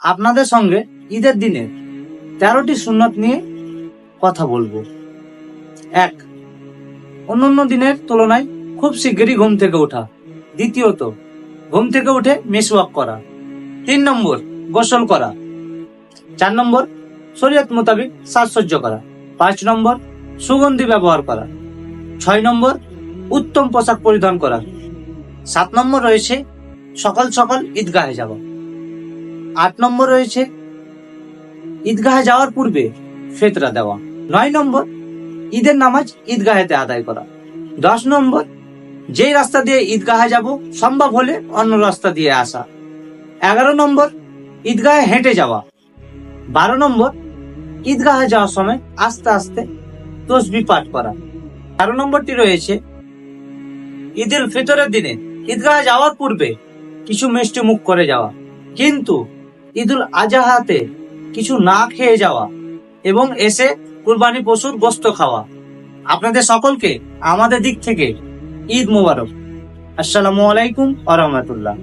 আপনাদের সঙ্গে ঈদের দিনে তেরোটি সুন্নত নিয়ে কথা বলব। এক, অন্যান্য দিনের তুলনায় খুব শিগগিরই ঘুম থেকে ওঠা। দ্বিতীয়ত, ঘুম থেকে উঠে মেসওয়াক করা। তিন নম্বর, গোসল করা। চার নম্বর, শরীয়ত মোতাবেক সাজসজ্জ করা। পাঁচ নম্বর, সুগন্ধি ব্যবহার করা। ছয় নম্বর, উত্তম পোশাক পরিধান করা। সাত নম্বর রয়েছে সকাল সকাল ঈদগাহে যাওয়া। আট নম্বর রয়েছে। ঈদগাহে যাওয়ার পূর্বে ফেতরা দেওয়া। নয় নম্বর, ঈদের নামাজ ঈদগাহেতে আদায় করা। দশ নম্বর, যেই রাস্তা দিয়ে ঈদগাহে যাব, সম্ভব হলে অন্য রাস্তা দিয়ে আসা। এগারো নম্বর, ঈদগাহে হেঁটে যাওয়া। বারো নম্বর, ঈদগাহে যাওয়ার সময় আস্তে আস্তে তসবি পাঠ করা। তেরো নম্বরটি রয়েছে ঈদের ফিতরের দিনে ঈদগাহে যাওয়ার পূর্বে কিছু মিষ্টি মুখ করে যাওয়া। কিন্তু ঈদুল আজাহাতে কিছু না খেয়ে যাওয়া এবং এসে কুরবানি পশুর গোস্ত খাওয়া। আপনাদের সকলকে আমাদের দিক থেকে ঈদ মোবারক। আসসালামু আলাইকুম আ রহমতুল্লাহ।